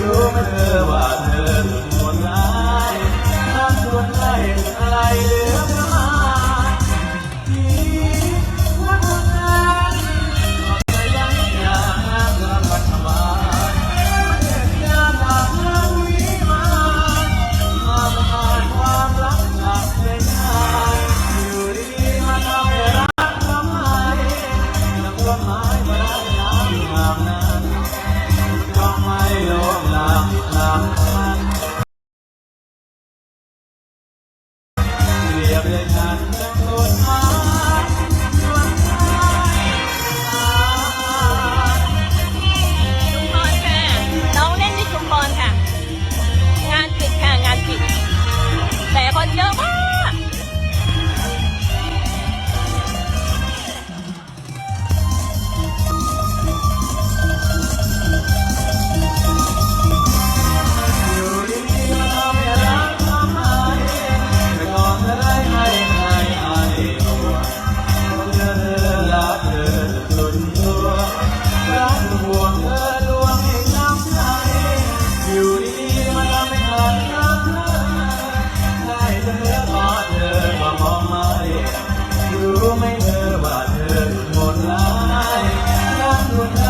รู้ไหมเธอว่าเธอสุดโหดร้ายทำชวนไล่อะไรเหลือ เรือนฉันนั้นโดนมา